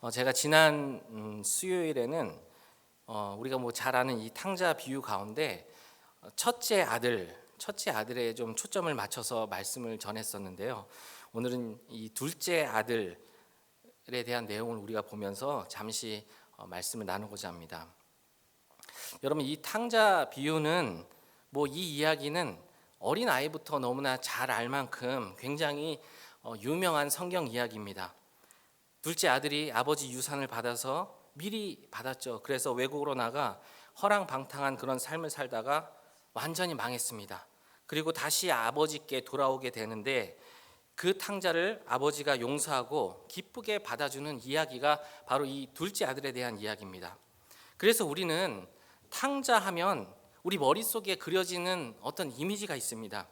어, 제가 지난 음, 수요일에는 어, 우리가 뭐 잘 아는 이 탕자 비유 가운데 어, 첫째 아들, 첫째 아들에 좀 초점을 맞춰서 말씀을 전했었는데요. 오늘은 이 둘째 아들에 대한 내용을 우리가 보면서 잠시 어, 말씀을 나누고자 합니다. 여러분 이 탕자 비유는 뭐 이 이야기는 어린 아이부터 너무나 잘 알 만큼 굉장히 어, 유명한 성경 이야기입니다. 둘째 아들이 아버지 유산을 받아서 미리 받았죠. 그래서 외국으로 나가 허랑방탕한 그런 삶을 살다가 완전히 망했습니다. 그리고 다시 아버지께 돌아오게 되는데 그 탕자를 아버지가 용서하고 기쁘게 받아주는 이야기가 바로 이 둘째 아들에 대한 이야기입니다. 그래서 우리는 탕자 하면 우리 머릿속에 그려지는 어떤 이미지가 있습니다.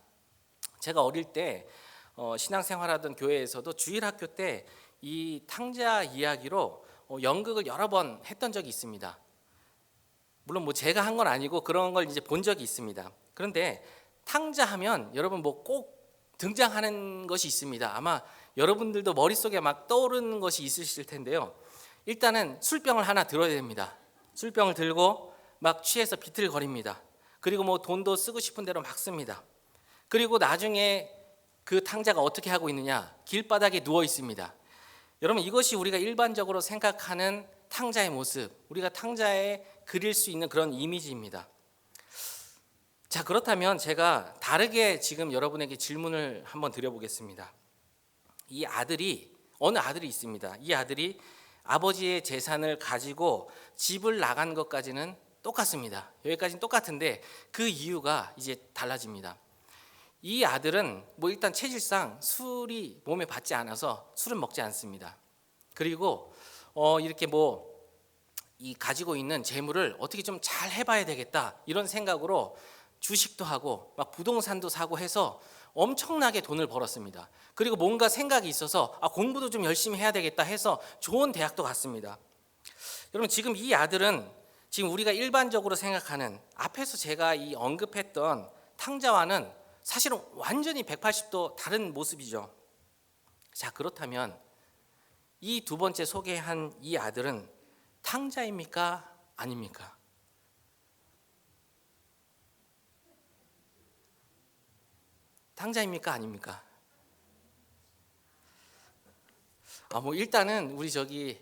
제가 어릴 때 어, 신앙생활하던 교회에서도 주일학교 때 이 탕자 이야기로 어, 연극을 여러 번 했던 적이 있습니다. 물론 뭐 제가 한 건 아니고 그런 걸 이제 본 적이 있습니다. 그런데 탕자 하면 여러분 뭐 꼭 등장하는 것이 있습니다. 아마 여러분들도 머릿속에 막 떠오르는 것이 있으실 텐데요. 일단은 술병을 하나 들어야 됩니다. 술병을 들고 막 취해서 비틀거립니다. 그리고 뭐 돈도 쓰고 싶은 대로 막 씁니다. 그리고 나중에 그 탕자가 어떻게 하고 있느냐? 길바닥에 누워 있습니다. 여러분 이것이 우리가 일반적으로 생각하는 탕자의 모습, 우리가 탕자에 그릴 수 있는 그런 이미지입니다. 자, 그렇다면 제가 다르게 지금 여러분에게 질문을 한번 드려보겠습니다. 이 아들이 어느 아들이 있습니다. 이 아들이 아버지의 재산을 가지고 집을 나간 것까지는 똑같습니다. 여기까지는 똑같은데 그 이유가 이제 달라집니다. 이 아들은 뭐 일단 체질상 술이 몸에 받지 않아서 술은 먹지 않습니다. 그리고 어 이렇게 뭐 이 가지고 있는 재물을 어떻게 좀 잘 해봐야 되겠다 이런 생각으로 주식도 하고 막 부동산도 사고 해서 엄청나게 돈을 벌었습니다. 그리고 뭔가 생각이 있어서 아, 공부도 좀 열심히 해야 되겠다 해서 좋은 대학도 갔습니다. 여러분 지금 이 아들은 지금 우리가 일반적으로 생각하는 앞에서 제가 이 언급했던 탕자와는 사실은 완전히 180도 다른 모습이죠. 자, 그렇다면 이 두 번째 소개한 이 아들은 탕자입니까? 아닙니까? 탕자입니까? 아닙니까? 아, 뭐 일단은 우리 저기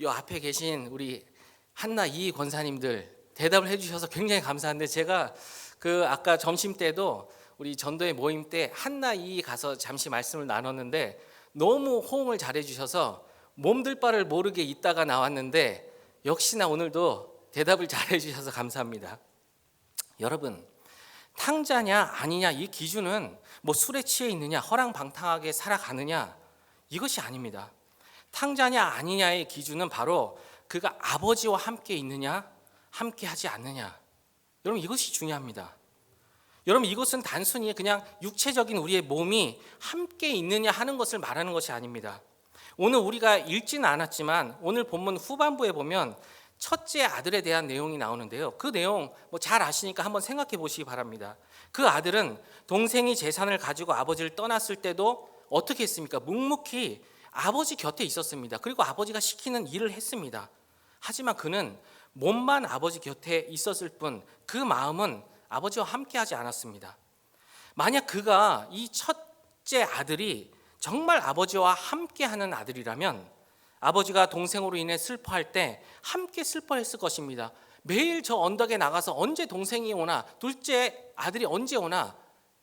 요 앞에 계신 우리 한나 이 권사님들 대답을 해주셔서 굉장히 감사한데 제가 그 아까 점심 때도 우리 전도의 모임 때 한나 이 가서 잠시 말씀을 나눴는데 너무 호응을 잘해 주셔서 몸들 바를 모르게 있다가 나왔는데 역시나 오늘도 대답을 잘해 주셔서 감사합니다. 여러분 탕자냐 아니냐 이 기준은 뭐 술에 취해 있느냐 허랑방탕하게 살아가느냐 이것이 아닙니다. 탕자냐 아니냐의 기준은 바로 그가 아버지와 함께 있느냐 함께 하지 않느냐 여러분 이것이 중요합니다. 여러분 이것은 단순히 그냥 육체적인 우리의 몸이 함께 있느냐 하는 것을 말하는 것이 아닙니다. 오늘 우리가 읽지는 않았지만 오늘 본문 후반부에 보면 첫째 아들에 대한 내용이 나오는데요. 그 내용 뭐 잘 아시니까 한번 생각해 보시기 바랍니다. 그 아들은 동생이 재산을 가지고 아버지를 떠났을 때도 어떻게 했습니까? 묵묵히 아버지 곁에 있었습니다. 그리고 아버지가 시키는 일을 했습니다. 하지만 그는 몸만 아버지 곁에 있었을 뿐 그 마음은 아버지와 함께 하지 않았습니다. 만약 그가 이 첫째 아들이 정말 아버지와 함께 하는 아들이라면 아버지가 동생으로 인해 슬퍼할 때 함께 슬퍼했을 것입니다. 매일 저 언덕에 나가서 언제 동생이 오나, 둘째 아들이 언제 오나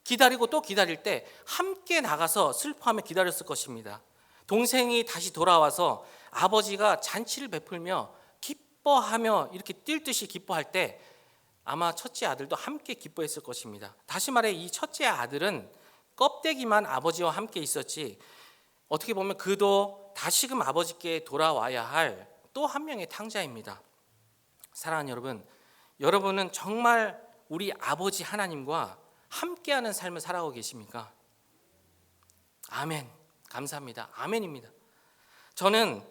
기다리고 또 기다릴 때 함께 나가서 슬퍼하며 기다렸을 것입니다. 동생이 다시 돌아와서 아버지가 잔치를 베풀며 기뻐하며 이렇게 뛸 듯이 기뻐할 때 아마 첫째 아들도 함께 기뻐했을 것입니다. 다시 말해 이 첫째 아들은 껍데기만 아버지와 함께 있었지 어떻게 보면 그도 다시금 아버지께 돌아와야 할 또 한 명의 탕자입니다. 사랑하는 여러분, 여러분은 정말 우리 아버지 하나님과 함께하는 삶을 살아가고 계십니까? 아멘. 감사합니다. 아멘입니다. 저는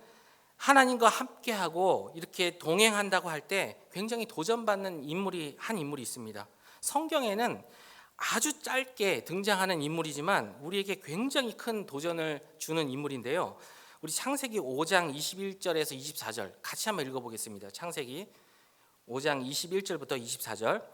하나님과 함께하고 이렇게 동행한다고 할 때 굉장히 도전받는 인물이 한 인물이 있습니다. 성경에는 아주 짧게 등장하는 인물이지만 우리에게 굉장히 큰 도전을 주는 인물인데요. 우리 창세기 5장 21절에서 24절 같이 한번 읽어보겠습니다. 창세기 5장 21절부터 24절.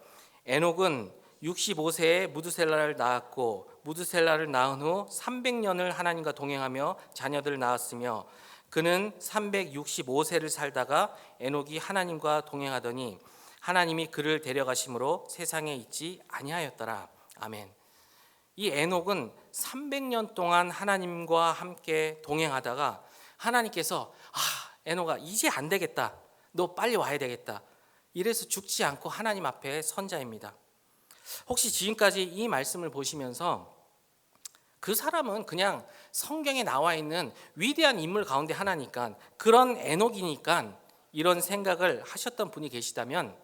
에녹은 65세에 무드셀라를 낳았고 무드셀라를 낳은 후 300년을 하나님과 동행하며 자녀들을 낳았으며 그는 365세를 살다가 에녹이 하나님과 동행하더니 하나님이 그를 데려가심으로 세상에 있지 아니하였더라. 아멘. 이 에녹은 300년 동안 하나님과 함께 동행하다가 하나님께서 아, 에녹아 이제 안 되겠다. 너 빨리 와야 되겠다. 이래서 죽지 않고 하나님 앞에 선자입니다. 혹시 지금까지 이 말씀을 보시면서 그 사람은 그냥 성경에 나와 있는 위대한 인물 가운데 하나니까 그런 에녹이니까 이런 생각을 하셨던 분이 계시다면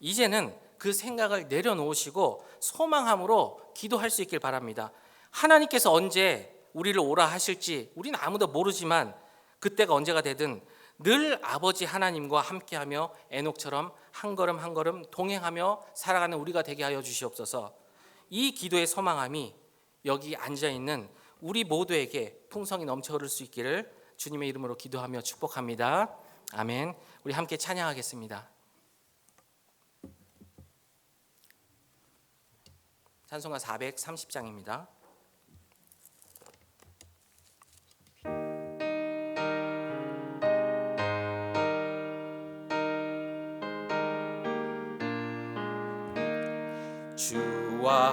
이제는 그 생각을 내려놓으시고 소망함으로 기도할 수 있길 바랍니다. 하나님께서 언제 우리를 오라 하실지 우리는 아무도 모르지만 그때가 언제가 되든 늘 아버지 하나님과 함께하며 에녹처럼 한 걸음 한 걸음 동행하며 살아가는 우리가 되게 하여 주시옵소서. 이 기도의 소망함이 여기 앉아 있는 우리 모두에게 풍성이 넘쳐 흐를 수 있기를 주님의 이름으로 기도하며 축복합니다. 아멘. 우리 함께 찬양하겠습니다. 찬송가 430장입니다. 주와